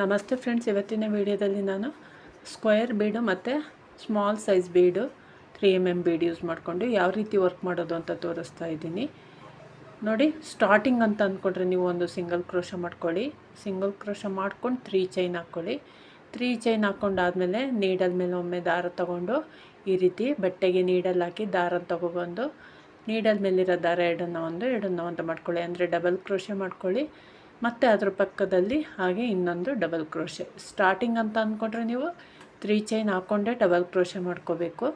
ನಮಸ್ತೆ ಫ್ರೆಂಡ್ಸ್, ಇವತ್ತಿನ ವಿಡಿಯೋದಲ್ಲಿ ನಾನು ಸ್ಕ್ವೇರ್ ಬೀಡು ಮತ್ತು small size bead three M M bead use ಮಾಡಿಕೊಂಡು ಯಾವ ರೀತಿ ವರ್ಕ್ ಮಾಡೋದು ಅಂತ ತೋರಿಸ್ತಾ ಇದ್ದೀನಿ. ನೋಡಿ ಸ್ಟಾರ್ಟಿಂಗ್ ಅಂತ ಅಂದ್ಕೊಂಡ್ರೆ ನೀವು ಒಂದು ಸಿಂಗಲ್ ಕ್ರೋಶ ಮಾಡ್ಕೊಳ್ಳಿ. ಸಿಂಗಲ್ ಕ್ರೋಶ ಮಾಡ್ಕೊಂಡು ತ್ರೀ ಚೈನ್ ಹಾಕ್ಕೊಳ್ಳಿ. ತ್ರೀ ಚೈನ್ ಹಾಕ್ಕೊಂಡಾದಮೇಲೆ ನೀಡಲ್ ಮೇಲೆ ಒಮ್ಮೆ ದಾರ ತಗೊಂಡು ಈ ರೀತಿ ಬಟ್ಟೆಗೆ ನೀಡಲ್ ಹಾಕಿ ದಾರ ತಗೊಬಂದು ನೀಡಲ್ ಮೇಲಿರೋ ದಾರ ಎರಡನ್ನ ಒಂದು ಎರಡನ್ನ ಒಂದು ಮಾಡ್ಕೊಳ್ಳಿ. ಅಂದರೆ ಡಬಲ್ ಕ್ರೋಶೆ ಮಾಡ್ಕೊಳ್ಳಿ. ಮತ್ತು ಅದರ ಪಕ್ಕದಲ್ಲಿ ಹಾಗೆ ಇನ್ನೊಂದು ಡಬಲ್ ಕ್ರೋಶೆ ಸ್ಟಾರ್ಟಿಂಗ್ ಅಂತ ಅಂದ್ಕೊಂಡ್ರೆ ನೀವು ತ್ರೀ ಚೈನ್ ಹಾಕ್ಕೊಂಡೆ ಡಬಲ್ ಕ್ರೋಶೆ ಮಾಡ್ಕೋಬೇಕು.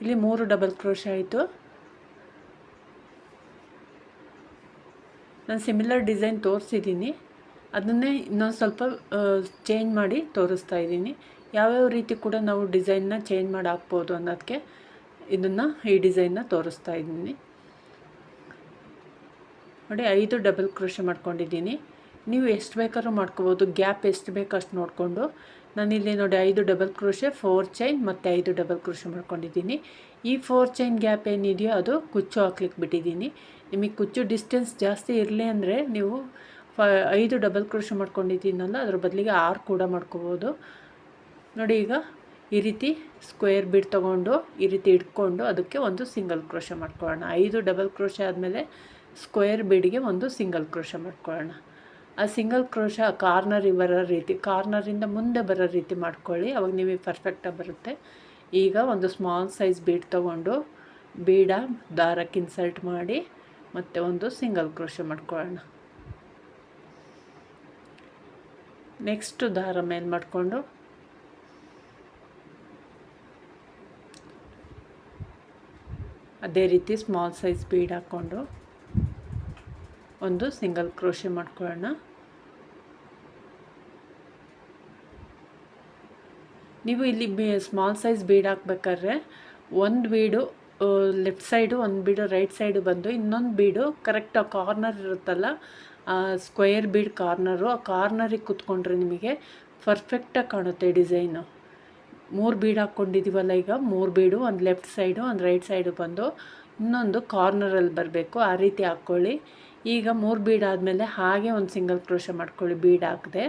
ಇಲ್ಲಿ ಮೂರು ಡಬಲ್ ಕ್ರೋಶೆ ಆಯಿತು. ನಾನು ಸಿಮಿಲರ್ ಡಿಸೈನ್ ತೋರಿಸಿದ್ದೀನಿ ಅದನ್ನೇ ಇನ್ನೊಂದು ಸ್ವಲ್ಪ ಚೇಂಜ್ ಮಾಡಿ ತೋರಿಸ್ತಾ ಇದ್ದೀನಿ. ಯಾವ್ಯಾವ ರೀತಿ ಕೂಡ ನಾವು ಡಿಸೈನ್ನ ಚೇಂಜ್ ಮಾಡಿ ಹಾಕ್ಬೋದು ಅನ್ನೋದಕ್ಕೆ ಇದನ್ನು ಈ ಡಿಸೈನ್ನ ತೋರಿಸ್ತಾ ಇದ್ದೀನಿ. ನೋಡಿ ಐದು ಡಬಲ್ ಕ್ರೋಶೆ ಮಾಡ್ಕೊಂಡಿದ್ದೀನಿ. ನೀವು ಎಷ್ಟು ಬೇಕಾದ್ರೂ ಮಾಡ್ಕೋಬೋದು. ಗ್ಯಾಪ್ ಎಷ್ಟು ಬೇಕು ಅಷ್ಟು ನೋಡಿಕೊಂಡು. ನಾನಿಲ್ಲಿ ನೋಡಿ ಐದು ಡಬಲ್ ಕ್ರೋಶೆ ಫೋರ್ ಚೈನ್ ಮತ್ತು ಐದು ಡಬಲ್ ಕ್ರೋಶೆ ಮಾಡ್ಕೊಂಡಿದ್ದೀನಿ. ಈ ಫೋರ್ ಚೈನ್ ಗ್ಯಾಪ್ ಏನಿದೆಯೋ ಅದು ಕುಚ್ಚು ಹಾಕ್ಲಿಕ್ಕೆ ಬಿಟ್ಟಿದ್ದೀನಿ. ನಿಮಗೆ ಕುಚ್ಚು ಡಿಸ್ಟೆನ್ಸ್ ಜಾಸ್ತಿ ಇರಲಿ ಅಂದರೆ ನೀವು ಫ ಐದು ಡಬಲ್ ಕ್ರೋಶೆ ಮಾಡ್ಕೊಂಡಿದ್ದೀನಲ್ಲ ಅದ್ರ ಬದಲಿಗೆ ಆರು ಕೂಡ ಮಾಡ್ಕೋಬೋದು. ನೋಡಿ ಈಗ ಈ ರೀತಿ ಸ್ಕ್ವೇರ್ ಬಿಡ್ ತೊಗೊಂಡು ಈ ರೀತಿ ಇಟ್ಕೊಂಡು ಅದಕ್ಕೆ ಒಂದು ಸಿಂಗಲ್ ಕ್ರೋಶೆ ಮಾಡ್ಕೊಳ್ಳೋಣ. ಐದು ಡಬಲ್ ಕ್ರೋಶೆ ಆದಮೇಲೆ ಸ್ಕ್ವೇರ್ ಬೀಡಿಗೆ ಒಂದು ಸಿಂಗಲ್ ಕ್ರೋಶ ಮಾಡ್ಕೊಳ್ಳೋಣ. ಆ ಸಿಂಗಲ್ ಕ್ರೋಶ ಕಾರ್ನರ್ ಬರೋ ರೀತಿ, ಕಾರ್ನರಿಂದ ಮುಂದೆ ಬರೋ ರೀತಿ ಮಾಡ್ಕೊಳ್ಳಿ. ಅವಾಗ ನಿಮಗೆ ಪರ್ಫೆಕ್ಟಾಗಿ ಬರುತ್ತೆ. ಈಗ ಒಂದು ಸ್ಮಾಲ್ ಸೈಜ್ ಬೀಡ್ ತೊಗೊಂಡು ಬೀಡ ದಾರಕ್ಕೆ ಇನ್ಸರ್ಟ್ ಮಾಡಿ ಮತ್ತು ಒಂದು ಸಿಂಗಲ್ ಕ್ರೋಶ ಮಾಡ್ಕೊಳ್ಳೋಣ. ನೆಕ್ಸ್ಟು ದಾರ ಮೇಲೆ ಮಾಡಿಕೊಂಡು. ಅದೇ ರೀತಿ ಸ್ಮಾಲ್ ಸೈಜ್ ಬೀಡ್ ಹಾಕ್ಕೊಂಡು. ಒಂದು ಸಿಂಗಲ್ ಕ್ರೋಶೆ ಮಾಡ್ಕೊಳ್ಳೋಣ. ನೀವು ಇಲ್ಲಿ ಬಿ ಸ್ಮಾಲ್ ಸೈಜ್ ಬೀಡ್ ಹಾಕ್ಬೇಕಾದ್ರೆ ಒಂದು ಬೀಡು ಲೆಫ್ಟ್ ಸೈಡು ಒಂದು ಬೀಡು ರೈಟ್ ಸೈಡು ಬಂದು ಇನ್ನೊಂದು ಬೀಡು ಕರೆಕ್ಟ್ ಆ ಕಾರ್ನರ್ ಇರುತ್ತಲ್ಲ ಸ್ಕ್ವೇರ್ ಬೀಡ್ ಕಾರ್ನರು ಆ ಕಾರ್ನರಿಗೆ ಕೂತ್ಕೊಂಡ್ರೆ ನಿಮಗೆ ಪರ್ಫೆಕ್ಟಾಗಿ ಕಾಣುತ್ತೆ ಡಿಸೈನು ಮೂರು ಬೀಡ್ ಹಾಕ್ಕೊಂಡಿದ್ದೀವಲ್ಲ ಈಗ, ಮೂರು ಬೀಡು ಒಂದು ಲೆಫ್ಟ್ ಸೈಡು ಒಂದು ರೈಟ್ ಸೈಡು ಬಂದು ಇನ್ನೊಂದು ಕಾರ್ನರಲ್ಲಿ ಬರಬೇಕು. ಆ ರೀತಿ ಹಾಕ್ಕೊಳ್ಳಿ. ಈಗ ಮೂರು ಬೀಡ್ ಆದಮೇಲೆ ಹಾಗೆ ಒಂದು ಸಿಂಗಲ್ ಕ್ರೋಶ ಮಾಡ್ಕೊಳ್ಳಿ, ಬೀಡ್ ಹಾಕಿದೆ.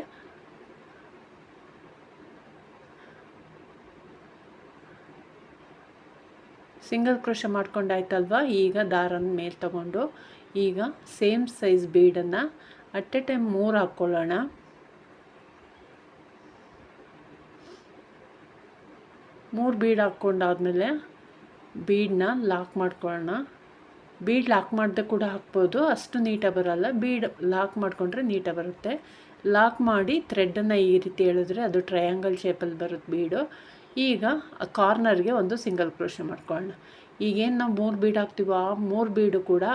ಸಿಂಗಲ್ ಕ್ರೋಶ ಮಾಡ್ಕೊಂಡಾಯ್ತಲ್ವ ಈಗ ದಾರನ ಮೇಲೆ ತಗೊಂಡು ಈಗ ಸೇಮ್ ಸೈಜ್ ಬೀಡನ್ನು ಅಟ್ ಎ ಟೈಮ್ ಮೂರು ಹಾಕ್ಕೊಳ್ಳೋಣ. ಮೂರು ಬೀಡ್ ಹಾಕ್ಕೊಂಡಾದ್ಮೇಲೆ ಬೀಡನ್ನ ಲಾಕ್ ಮಾಡ್ಕೊಳ್ಳೋಣ. ಬೀಡ್ ಲಾಕ್ ಮಾಡದೆ ಕೂಡ ಹಾಕ್ಬೋದು. ಅಷ್ಟು ನೀಟಾಗಿ ಬರೋಲ್ಲ. ಬೀಡ್ ಲಾಕ್ ಮಾಡಿಕೊಂಡ್ರೆ ನೀಟಾಗಿ ಬರುತ್ತೆ. ಲಾಕ್ ಮಾಡಿ ಥ್ರೆಡ್ಡನ್ನು ಈ ರೀತಿ ಹೇಳಿದ್ರೆ ಅದು ಟ್ರಯಾಂಗಲ್ ಶೇಪಲ್ಲಿ ಬರುತ್ತೆ ಬೀಡು. ಈಗ ಕಾರ್ನರ್ಗೆ ಒಂದು ಸಿಂಗಲ್ ಕ್ರೋಶೆ ಮಾಡ್ಕೊಳ್ಳೋಣ. ಈಗೇನು ನಾವು ಮೂರು ಬೀಡ್ ಹಾಕ್ತೀವೋ ಆ ಮೂರು ಬೀಡು ಕೂಡ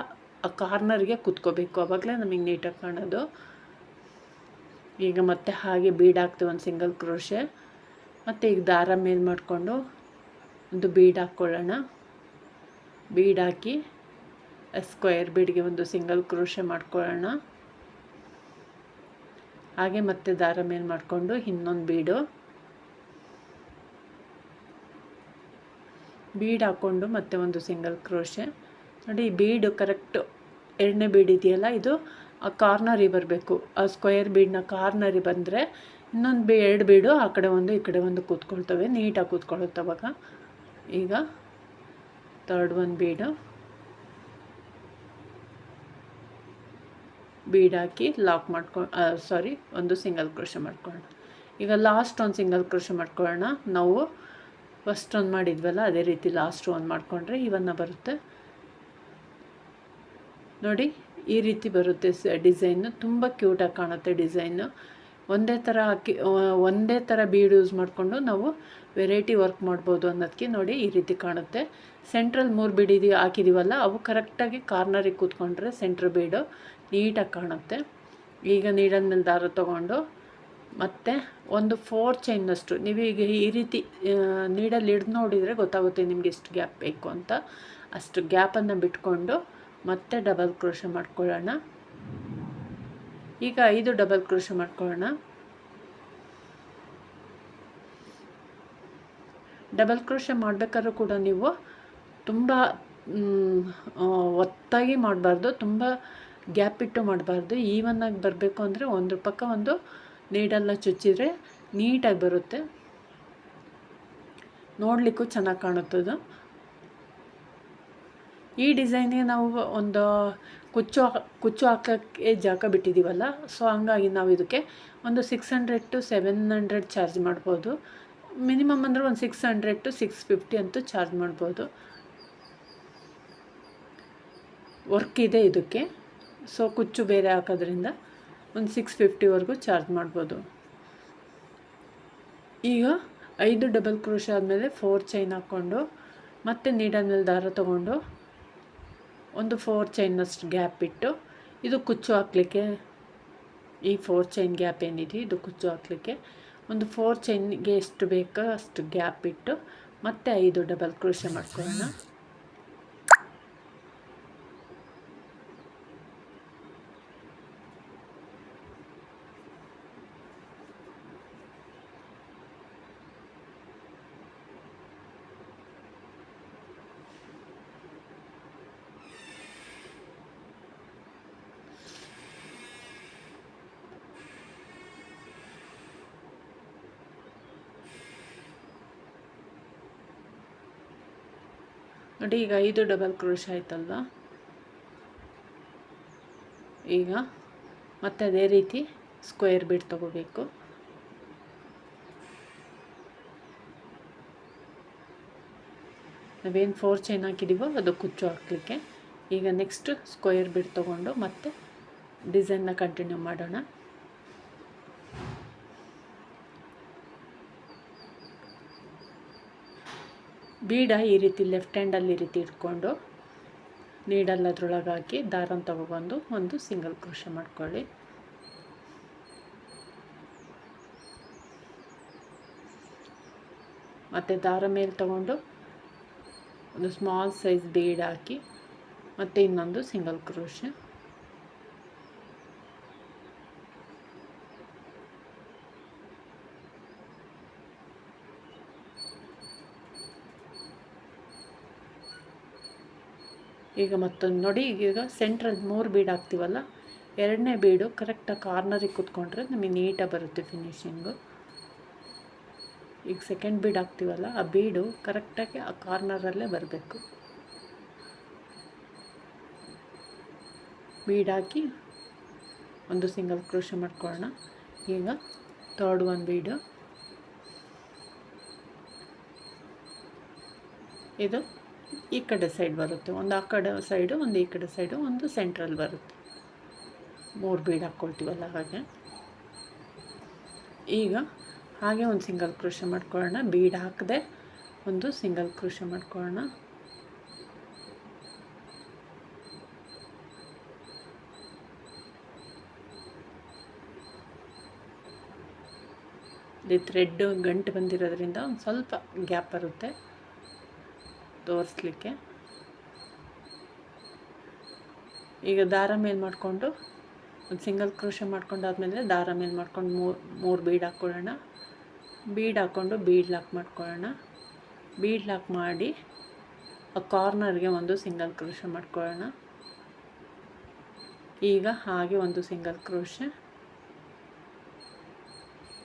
ಆ ಕಾರ್ನರ್ಗೆ ಕುತ್ಕೋಬೇಕು. ಆವಾಗಲೇ ನಮಗೆ ನೀಟಾಗಿ ಕಾಣೋದು. ಈಗ ಮತ್ತೆ ಹಾಗೆ ಬೀಡ್ ಹಾಕ್ತೀವಿ ಒಂದು ಸಿಂಗಲ್ ಕ್ರೋಶೆ. ಮತ್ತು ಈಗ ದಾರ ಮೇಲೆ ಮಾಡಿಕೊಂಡು ಒಂದು ಬೀಡ್ ಹಾಕ್ಕೊಳ್ಳೋಣ. ಬೀಡ್ ಹಾಕಿ ಸ್ಕ್ವೇರ್ ಬೀಡ್ಗೆ ಒಂದು ಸಿಂಗಲ್ ಕ್ರೋಶೆ ಮಾಡ್ಕೊಳ್ಳೋಣ. ಹಾಗೆ ಮತ್ತೆ ದಾರ ಮೇಲೆ ಮಾಡಿಕೊಂಡು ಇನ್ನೊಂದು ಬೀಡು ಬೀಡ್ ಹಾಕ್ಕೊಂಡು ಮತ್ತೆ ಒಂದು ಸಿಂಗಲ್ ಕ್ರೋಶೆ ನೋಡಿ ಬೀಡು ಕರೆಕ್ಟು ಎರಡನೇ ಬೀಡ್ ಇದೆಯಲ್ಲ, ಇದು ಆ ಕಾರ್ನರಿಗೆ ಬರಬೇಕು. ಆ ಸ್ಕ್ವೇರ್ ಬೀಡ್ನ ಕಾರ್ನರಿಗೆ ಬಂದರೆ ಇನ್ನೊಂದು ಬಿ, ಎರಡು ಬೀಡು ಆ ಕಡೆ ಒಂದು, ಈ ಕಡೆ ಒಂದು ಕೂತ್ಕೊಳ್ತವೆ, ನೀಟಾಗಿ ಕೂತ್ಕೊಳ್ಳುತ್ತವಾಗ ಈಗ ತರ್ಡ್ ಒಂದು ಬೀಡು ಬೀಡ್ ಹಾಕಿ ಲಾಕ್ ಮಾಡ್ಕೊಂಡು ಸಾರಿ ಒಂದು ಸಿಂಗಲ್ ಕ್ರೋಶ ಮಾಡ್ಕೊಳ್ಳೋಣ. ಈಗ ಲಾಸ್ಟ್ ಒಂದು ಸಿಂಗಲ್ ಕ್ರೋಶ ಮಾಡ್ಕೊಳ್ಳೋಣ. ನಾವು ಫಸ್ಟ್ ಒಂದು ಮಾಡಿದ್ವಲ್ಲ, ಅದೇ ರೀತಿ ಲಾಸ್ಟ್ ಒಂದು ಮಾಡಿಕೊಂಡ್ರೆ ಇವನ್ನ ಬರುತ್ತೆ. ನೋಡಿ, ಈ ರೀತಿ ಬರುತ್ತೆ ಡಿಸೈನು ತುಂಬ ಕ್ಯೂಟಾಗಿ ಕಾಣುತ್ತೆ ಡಿಸೈನು ಒಂದೇ ಥರ ಹಾಕಿ ಒಂದೇ ಥರ ಬೀಡ್ ಯೂಸ್ ಮಾಡಿಕೊಂಡು ನಾವು ವೆರೈಟಿ ವರ್ಕ್ ಮಾಡ್ಬೋದು ಅನ್ನೋದಕ್ಕೆ ನೋಡಿ ಈ ರೀತಿ ಕಾಣುತ್ತೆ. ಸೆಂಟ್ರಲ್ ಮೂರು ಬೀಡ್ ಹಾಕಿದ್ದೀವಲ್ಲ ಅವು ಕರೆಕ್ಟಾಗಿ ಕಾರ್ನರಿಗೆ ಕೂತ್ಕೊಂಡ್ರೆ ಸೆಂಟ್ರ್ ಬೀಡು. ನೀಟಾಗಿ ಕಾಣುತ್ತೆ. ಈಗ ನೀಡಲ್ ಮೇಲೆ ದಾರ ತೊಗೊಂಡು ಮತ್ತು ಒಂದು ಫೋರ್ ಚೈನಷ್ಟು ನೀವೀಗ ಈ ರೀತಿ ನೀಡಲ್ಲಿ ಹಿಡ್ದು ನೋಡಿದರೆ ಗೊತ್ತಾಗುತ್ತೆ ನಿಮ್ಗೆ ಎಷ್ಟು ಗ್ಯಾಪ್ ಬೇಕು ಅಂತ. ಅಷ್ಟು ಗ್ಯಾಪನ್ನು ಬಿಟ್ಕೊಂಡು ಮತ್ತೆ ಡಬಲ್ ಕ್ರೋಶ ಮಾಡ್ಕೊಳ್ಳೋಣ. ಈಗ ಐದು ಡಬಲ್ ಕ್ರೋಶ ಮಾಡ್ಕೊಳ್ಳೋಣ. ಡಬಲ್ ಕ್ರೋಶ ಮಾಡಬೇಕಾದ್ರೂ ಕೂಡ ನೀವು ತುಂಬ ಒತ್ತಾಗಿ ಮಾಡಬಾರ್ದು. ತುಂಬ ಗ್ಯಾಪ್ ಇಟ್ಟು ಮಾಡಬಾರ್ದು. ಈವನ್ನಾಗಿ ಬರಬೇಕು ಅಂದರೆ ಒಂದು ಪಕ್ಕ ಒಂದು ನೀಡಲ್ಲ ಚುಚ್ಚಿದ್ರೆ ನೀಟಾಗಿ ಬರುತ್ತೆ. ನೋಡಲಿಕ್ಕೂ ಚೆನ್ನಾಗಿ ಕಾಣುತ್ತದು ಈ ಡಿಸೈನಿಗೆ ನಾವು ಒಂದು ಕುಚ್ಚು ಕುಚ್ಚು ಹಾಕೋಕ್ಕೆ ಜಾಗ ಬಿಟ್ಟಿದ್ದೀವಲ್ಲ, ಸೊ ಹಂಗಾಗಿ ನಾವು ಇದಕ್ಕೆ ಒಂದು six hundred to seven hundred charge ಮಾಡ್ಬೋದು. ಮಿನಿಮಮ್ ಅಂದರೆ ಒಂದು six hundred to six fifty ಅಂತೂ ಚಾರ್ಜ್ ಮಾಡ್ಬೋದು. ವರ್ಕ್ ಇದೆ ಇದಕ್ಕೆ. ಸೊ ಕುಚ್ಚು ಬೇರೆ ಹಾಕೋದ್ರಿಂದ ಒಂದು ಸಿಕ್ಸ್ ಫಿಫ್ಟಿವರೆಗೂ ಚಾರ್ಜ್ ಮಾಡ್ಬೋದು. ಈಗ ಐದು ಡಬಲ್ ಕ್ರೋಶ ಆದಮೇಲೆ ಫೋರ್ ಚೈನ್ ಹಾಕ್ಕೊಂಡು, ಮತ್ತೆ ನೀಡಲ್ ಮೇಲೆ ದಾರ ತೊಗೊಂಡು ಒಂದು ಫೋರ್ ಚೈನಷ್ಟು ಗ್ಯಾಪ್ ಇಟ್ಟು, ಇದು ಕುಚ್ಚು ಹಾಕ್ಲಿಕ್ಕೆ, ಈ ಫೋರ್ ಚೈನ್ ಗ್ಯಾಪ್ ಏನಿದೆ, ಇದು ಕುಚ್ಚು ಹಾಕ್ಲಿಕ್ಕೆ ಒಂದು ಫೋರ್ ಚೈನ್ಗೆ ಎಷ್ಟು ಬೇಕೋ ಅಷ್ಟು ಗ್ಯಾಪ್ ಇಟ್ಟು ಮತ್ತೆ ಐದು ಡಬಲ್ ಕ್ರೋಶ ಮಾಡ್ಕೊಳ್ಳೋಣ. ನೋಡಿ, ಈಗ ಐದು ಡಬಲ್ ಕ್ರೋಶ ಆಯ್ತಲ್ವ? ಈಗ ಮತ್ತೆ ಅದೇ ರೀತಿ ಸ್ಕ್ವೇರ್ ಬಿಟ್ ತಗೋಬೇಕು. ನಾವೇನು ಫೋರ್ ಚೈನ್ ಹಾಕಿದ್ದೀವೋ ಅದು ಕುಚ್ಚು ಹಾಕಲಿಕ್ಕೆ. ಈಗ ನೆಕ್ಸ್ಟ್ ಸ್ಕ್ವೇರ್ ಬಿಟ್ ತೊಗೊಂಡು ಮತ್ತೆ ಡಿಸೈನ್ನ ಕಂಟಿನ್ಯೂ ಮಾಡೋಣ. ಬೀಡ ಈ ರೀತಿ ಲೆಫ್ಟ್ ಹ್ಯಾಂಡಲ್ಲಿ ಈ ರೀತಿ ಇಟ್ಕೊಂಡು ನೀಡಲ್ ಅದ್ರೊಳಗೆ ಹಾಕಿ ದಾರನ ತಗೊಬಂದು ಒಂದು ಸಿಂಗಲ್ ಕ್ರೋಶ ಮಾಡ್ಕೊಳ್ಳಿ. ಮತ್ತು ದಾರ ಮೇಲೆ ತಗೊಂಡು ಒಂದು ಸ್ಮಾಲ್ ಸೈಜ್ ಬೀಡ್ ಹಾಕಿ ಮತ್ತು ಇನ್ನೊಂದು ಸಿಂಗಲ್ ಕ್ರೋಶ ಈಗ ಮತ್ತೊಂದು ನೋಡಿ, ಈಗ ಸೆಂಟ್ರಲ್ಲಿ ಮೂರು ಬೀಡ್ ಹಾಕ್ತೀವಲ್ಲ, ಎರಡನೇ ಬೀಡು ಕರೆಕ್ಟಾಗಿ ಕಾರ್ನರಿಗೆ ಕೂತ್ಕೊಂಡ್ರೆ ನಮಗೆ ನೀಟಾಗಿ ಬರುತ್ತೆ ಫಿನಿಷಿಂಗು ಈಗ ಸೆಕೆಂಡ್ ಬೀಡ್ ಹಾಕ್ತೀವಲ್ಲ, ಆ ಬೀಡು ಕರೆಕ್ಟಾಗಿ ಆ ಕಾರ್ನರಲ್ಲೇ ಬರಬೇಕು. ಬೀಡ್ ಹಾಕಿ ಒಂದು ಸಿಂಗಲ್ ಕ್ರೋಶ ಮಾಡ್ಕೊಳ್ಳೋಣ. ಈಗ ತರ್ಡ್ ಒನ್ ಬೀಡು ಇದು ಈ ಕಡೆ ಸೈಡ್ ಬರುತ್ತೆ. ಒಂದು ಆ ಕಡೆ ಸೈಡು ಒಂದು ಈ ಕಡೆ ಸೈಡು ಒಂದು ಸೆಂಟ್ರಲ್ ಬರುತ್ತೆ. ಮೂರು ಬೀಡ್ ಹಾಕ್ಕೊಳ್ತೀವಲ್ಲ ಹಾಗೆ. ಈಗ ಹಾಗೆ ಒಂದು ಸಿಂಗಲ್ ಕೃಷಿ ಮಾಡ್ಕೊಳ್ಳೋಣ. ಬೀಡ್ ಹಾಕದೆ ಒಂದು ಸಿಂಗಲ್ ಕೃಷಿ ಮಾಡ್ಕೊಳ್ಳೋಣ. ಇಲ್ಲಿ ಥ್ರೆಡ್ ಗಂಟು ಬಂದಿರೋದ್ರಿಂದ ಒಂದು ಸ್ವಲ್ಪ ಗ್ಯಾಪ್ ಬರುತ್ತೆ. ತೋರಿಸ್ಲಿಕ್ಕೆ. ಈಗ ದಾರ ಮೇಲೆ ಮಾಡಿಕೊಂಡು, ಒಂದು ಸಿಂಗಲ್ ಕ್ರೋಶ ಮಾಡ್ಕೊಂಡಾದ್ಮೇಲೆ ದಾರ ಮೇಲೆ ಮಾಡ್ಕೊಂಡು ಮೂರು ಮೂರು ಬೀಡ್ ಹಾಕ್ಕೊಳ್ಳೋಣ. ಬೀಡ್ ಹಾಕ್ಕೊಂಡು ಬೀಡ್ ಲಾಕ್ ಮಾಡ್ಕೊಳ್ಳೋಣ. ಬೀಡ್ ಲಾಕ್ ಮಾಡಿ ಆ ಕಾರ್ನರ್ಗೆ ಒಂದು ಸಿಂಗಲ್ ಕ್ರೋಶ ಮಾಡ್ಕೊಳ್ಳೋಣ. ಈಗ ಹಾಗೆ ಒಂದು ಸಿಂಗಲ್ ಕ್ರೋಶ.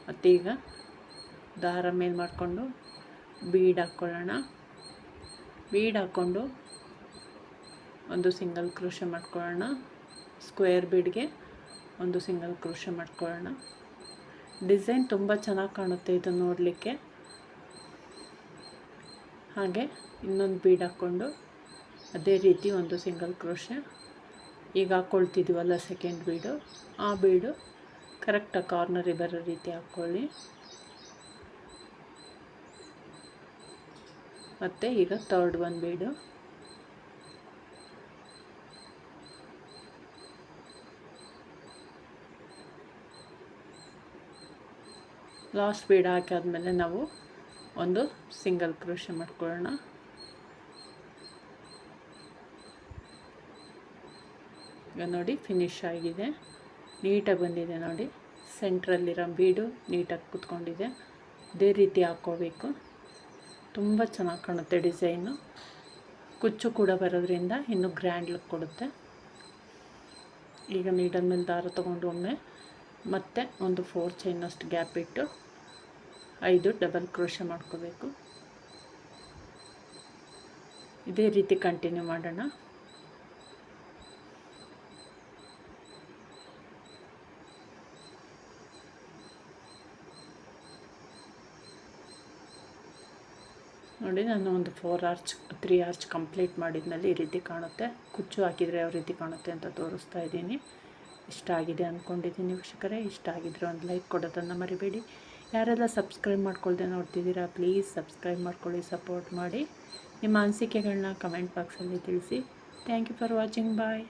ಮತ್ತೀಗ ದಾರ ಮೇಲೆ ಮಾಡಿಕೊಂಡು ಬೀಡ್ ಹಾಕ್ಕೊಳ್ಳೋಣ. ಬೀಡ್ ಹಾಕ್ಕೊಂಡು ಒಂದು ಸಿಂಗಲ್ ಕ್ರೋಶ ಮಾಡ್ಕೊಳ್ಳೋಣ. ಸ್ಕ್ವೇರ್ ಬೀಡ್ಗೆ ಒಂದು ಸಿಂಗಲ್ ಕ್ರೋಶ ಮಾಡ್ಕೊಳ್ಳೋಣ. ಡಿಸೈನ್ ತುಂಬ ಚೆನ್ನಾಗಿ ಕಾಣುತ್ತೆ ಇದು ನೋಡಲಿಕ್ಕೆ. ಹಾಗೆ ಇನ್ನೊಂದು ಬೀಡ್ ಹಾಕ್ಕೊಂಡು ಅದೇ ರೀತಿ ಒಂದು ಸಿಂಗಲ್ ಕ್ರೋಶ. ಈಗ ಹಾಕ್ಕೊಳ್ತಿದ್ದೀವಲ್ಲ ಸೆಕೆಂಡ್ ಬೀಡು. ಆ ಬೀಡು ಕರೆಕ್ಟಾಗಿ ಕಾರ್ನರಿಗೆ ಬರೋ ರೀತಿ ಹಾಕ್ಕೊಳ್ಳಿ. ಮತ್ತು ಈಗ third one bead. Last bead ಹಾಕಾದ್ಮೇಲೆ ನಾವು ಒಂದು ಸಿಂಗಲ್ ಕ್ರೋಶ ಮಾಡ್ಕೊಳ್ಳೋಣ. ಈಗ ನೋಡಿ ಫಿನಿಶ್ ಆಗಿದೆ. ನೀಟಾಗಿ ಬಂದಿದೆ ನೋಡಿ. ಸೆಂಟ್ರಲ್ಲಿರೋ ಬೀಡು ನೀಟಾಗಿ ಕುತ್ಕೊಂಡಿದೆ. ಅದೇ ರೀತಿ ಹಾಕ್ಕೋಬೇಕು ತುಂಬ ಚೆನ್ನಾಗಿ ಕಾಣುತ್ತೆ ಡಿಸೈನು. ಕುಚ್ಚು ಕೂಡ ಬರೋದ್ರಿಂದ ಇನ್ನೂ ಗ್ರ್ಯಾಂಡ್ ಲುಕ್ ಕೊಡುತ್ತೆ. ಈಗ ನೀಡಲ್ ಮೇಲೆ ದಾರ ತೊಗೊಂಡು ಒಮ್ಮೆ ಮತ್ತೆ ಒಂದು ಫೋರ್ ಚೈನಷ್ಟು ಗ್ಯಾಪ್ ಇಟ್ಟು ಐದು ಡಬಲ್ ಕ್ರೋಶ ಮಾಡ್ಕೋಬೇಕು. ಇದೇ ರೀತಿ ಕಂಟಿನ್ಯೂ ಮಾಡೋಣ. ನೋಡಿ, ನಾನು ಒಂದು four arch three arch complete ಮಾಡಿದ್ಮೇಲೆ ಈ ರೀತಿ ಕಾಣುತ್ತೆ. ಕುಚ್ಚು ಹಾಕಿದರೆ ಯಾವ ರೀತಿ ಕಾಣುತ್ತೆ ಅಂತ ತೋರಿಸ್ತಾ ಇದ್ದೀನಿ. ಇಷ್ಟ ಆಗಿದೆ ಅಂದ್ಕೊಂಡಿದ್ದೀನಿ ವೀಕ್ಷಕರೇ. ಇಷ್ಟ ಆಗಿದ್ರೆ ಒಂದು ಲೈಕ್ ಕೊಡೋದನ್ನು ಮರಿಬೇಡಿ. ಯಾರೆಲ್ಲ ಸಬ್ಸ್ಕ್ರೈಬ್ ಮಾಡ್ಕೊಳ್ದೆ ನೋಡ್ತಿದ್ದೀರಾ ಪ್ಲೀಸ್ ಸಬ್ಸ್ಕ್ರೈಬ್ ಮಾಡ್ಕೊಳ್ಳಿ ಸಪೋರ್ಟ್ ಮಾಡಿ. ನಿಮ್ಮ ಅನಿಸಿಕೆಗಳನ್ನ ಕಮೆಂಟ್ ಬಾಕ್ಸಲ್ಲಿ ತಿಳಿಸಿ. Thank you for watching bye